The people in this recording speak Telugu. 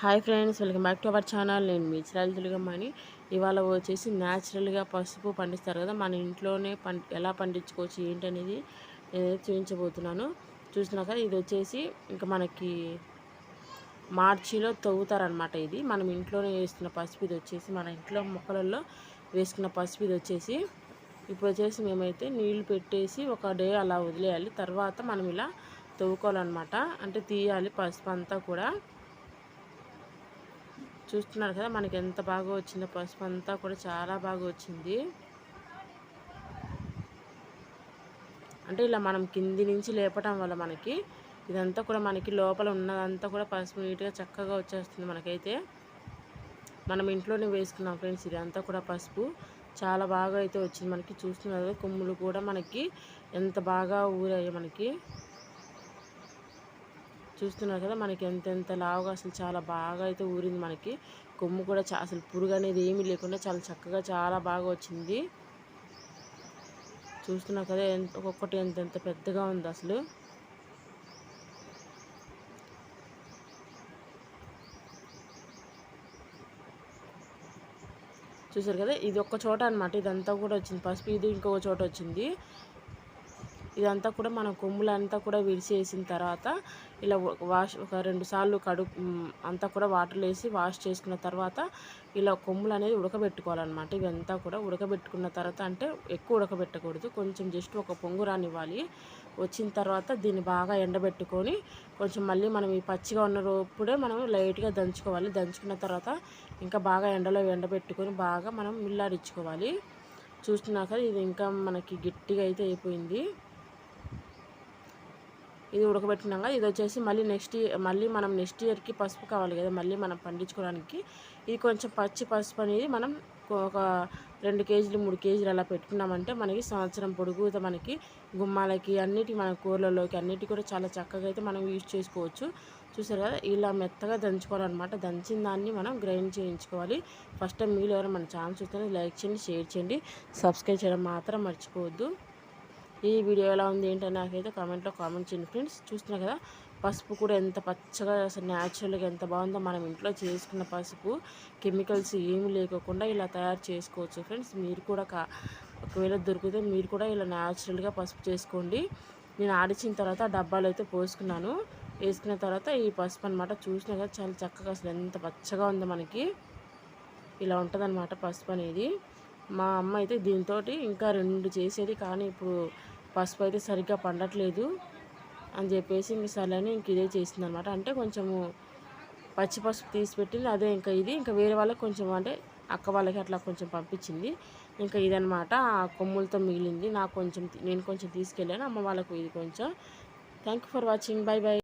Hi friends welcome back to our channel. నేను మీ చిరాలు ఇవాళ వచ్చేసి న్యాచురల్గా పసుపు పండిస్తారు కదా మన ఇంట్లోనే పం ఎలా పండించుకోవచ్చు ఏంటనేది నేను నేనైతే చూపించబోతున్నాను చూసినాక ఇది వచ్చేసి ఇంకా మనకి మార్చిలో తవ్వుతారనమాట ఇది. మనం ఇంట్లోనే వేసుకున్న పసుపు ఇది వచ్చేసి మన ఇంట్లో మొక్కలలో వేసుకున్న పసుపు ఇది వచ్చేసి ఇప్పుడు వచ్చేసి మేమైతే నీళ్ళు పెట్టేసి ఒక డే అలా వదిలేయాలి. తర్వాత మనం ఇలా తవ్వుకోవాలన్నమాట. అంటే తీయాలి పసుపు అంతా కూడా. చూస్తున్నారు కదా మనకి ఎంత బాగా వచ్చిందో పసుపు అంతా కూడా చాలా బాగా వచ్చింది. అంటే ఇలా మనం కింది నుంచి లేపటం వల్ల మనకి ఇదంతా కూడా మనకి లోపల ఉన్నదంతా కూడా పసుపు నీట్గా చక్కగా వచ్చేస్తుంది మనకైతే. మనం ఇంట్లోనే వేసుకున్నాం ఫ్రెండ్స్ ఇదంతా కూడా పసుపు. చాలా బాగా అయితే వచ్చింది మనకి. చూస్తున్నారు కొమ్ములు కూడా మనకి ఎంత బాగా ఊరాయి మనకి. చూస్తున్నారు కదా మనకి ఎంతెంత లావుగా అసలు చాలా బాగా అయితే ఊరింది మనకి. కొమ్ము కూడా అసలు పురుగు అనేది ఏమీ లేకుండా చాలా చక్కగా చాలా బాగా వచ్చింది. చూస్తున్నారు కదా ఎంత ఒక్కొక్కటి ఎంతెంత పెద్దగా ఉంది అసలు. చూసారు కదా ఇది ఒక్క చోట అనమాట ఇదంతా కూడా వచ్చింది. పసుపు ఇది ఇంకొక చోట వచ్చింది. ఇదంతా కూడా మనం కొమ్ములంతా కూడా విడిచేసిన తర్వాత ఇలా వాష్ ఒక రెండు సార్లు కడు అంతా కూడా వాటర్లో వేసి వాష్ చేసుకున్న తర్వాత ఇలా కొమ్ములు అనేది ఉడకబెట్టుకోవాలన్నమాట. ఇవంతా కూడా ఉడకబెట్టుకున్న తర్వాత అంటే ఎక్కువ ఉడకబెట్టకూడదు. కొంచెం జస్ట్ ఒక పొంగు రానివ్వాలి. వచ్చిన తర్వాత దీన్ని బాగా ఎండబెట్టుకొని కొంచెం మళ్ళీ మనం ఈ పచ్చిగా ఉన్నప్పుడే మనం లైట్గా దంచుకోవాలి. దంచుకున్న తర్వాత ఇంకా బాగా ఎండలో ఎండబెట్టుకొని బాగా మనం మిల్లాడించుకోవాలి చూస్తున్నాక ఇది ఇంకా మనకి గట్టిగా అయితే అయిపోయింది. ఇది ఉడకబెట్టినాక ఇది వచ్చేసి మళ్ళీ నెక్స్ట్ ఇయర్ మళ్ళీ మనం నెక్స్ట్ ఇయర్కి పసుపు కావాలి కదా మళ్ళీ మనం పండించుకోవడానికి. ఇది కొంచెం పచ్చి పసుపు అనేది మనం ఒక రెండు కేజీలు మూడు కేజీలు అలా పెట్టుకున్నామంటే మనకి సంవత్సరం పొడుగుతో మనకి గుమ్మాలకి అన్నిటి మన కూరలలోకి అన్నిటి కూడా చాలా చక్కగా అయితే మనం యూజ్ చేసుకోవచ్చు. చూసారు కదా ఇలా మెత్తగా దంచుకోవాలన్నమాట. దంచిన దాన్ని మనం గ్రైండ్ చేయించుకోవాలి. ఫస్ట్ టైం మీరు ఎవరైనా మన ఛానల్ చూస్తే లైక్ చేయండి షేర్ చేయండి. సబ్స్క్రైబ్ చేయడం మాత్రం మర్చిపోవద్దు. ఈ వీడియో ఎలా ఉంది ఏంటని నాకైతే కామెంట్లో కామెంట్ చేయండి. ఫ్రెండ్స్ చూస్తున్నా కదా పసుపు కూడా ఎంత పచ్చగా అసలు న్యాచురల్గా ఎంత బాగుందో మనం ఇంట్లో చేసుకున్న పసుపు కెమికల్స్ ఏమి లేకోకుండా ఇలా తయారు చేసుకోవచ్చు. ఫ్రెండ్స్ మీరు కూడా ఒకవేళ దొరికితే మీరు కూడా ఇలా న్యాచురల్గా పసుపు చేసుకోండి. నేను ఆడిచిన తర్వాత డబ్బాలు అయితే పోసుకున్నాను. వేసుకున్న తర్వాత ఈ పసుపు అనమాట చూసినా కదా చాలా చక్కగా అసలు ఎంత పచ్చగా ఉందో మనకి. ఇలా ఉంటుందన్నమాట పసుపు అనేది. మా అమ్మ అయితే దీంతో ఇంకా రెండు చేసేది కానీ ఇప్పుడు పసుపు అయితే సరిగ్గా పండట్లేదు అని చెప్పేసి ఇంక సర్లేని ఇంక ఇదే చేసింది అనమాట అంటే కొంచెము పచ్చి పసుపు తీసి పెట్టింది అదే ఇంకా ఇది ఇంకా వేరే వాళ్ళకి కొంచెం అంటే అక్క వాళ్ళకి అట్లా కొంచెం పంపించింది. ఇంకా ఇదనమాట ఆ కొమ్ములతో మిగిలింది. నాకు కొంచెం నేను కొంచెం తీసుకెళ్ళాను అమ్మ వాళ్ళకు ఇది కొంచెం. Thank for watching bye bye